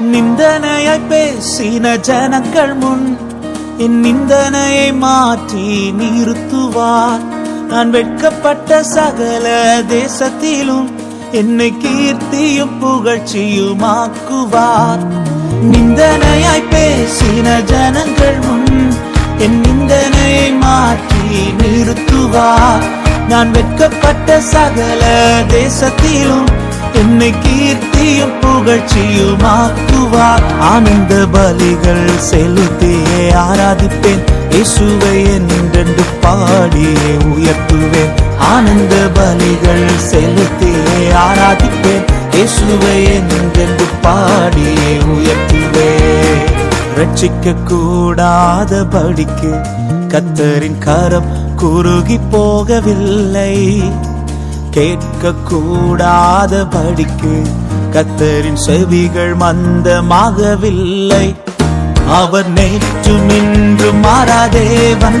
நிந்தனையை பேசின ஜனங்கள் முன் என் நிந்தனையை மாற்றி நிறுத்துவார். நான் வெட்கப்பட்ட சகல தேசத்திலும் என்னை கீர்த்தியும் புகழ்ச்சியுமாக்குவார். நிந்தனையாய் பேசின ஜனங்கள் முன் என் நிந்தனையை மாற்றி நிறுத்துவார். நான் வெட்கப்பட்ட சகல தேசத்திலும் என்னை கீர்த்தியும் புகழ்ச்சியுமாக்குவார். ஆனந்த பலிகள் செலுத்தியே ஆராதிப்பேன். இயேசுவை என்றென்று பாடியே உயர்த்துவேன். ஆனந்த பலிகள் செலுத்தியே ஆராதிப்பேன். இயேசுவை என்றென்று பாடியே உயர்த்துவேன். ரட்சிக்க கூடாத படிக்கு கத்தரின் கரம் குறுகி போகவில்லை. கேட்க கூடாத படிக்கு கத்தரின் செவிகள் மந்தமாகவில்லை. அவர் நேற்று நின்று மாறாதேவன்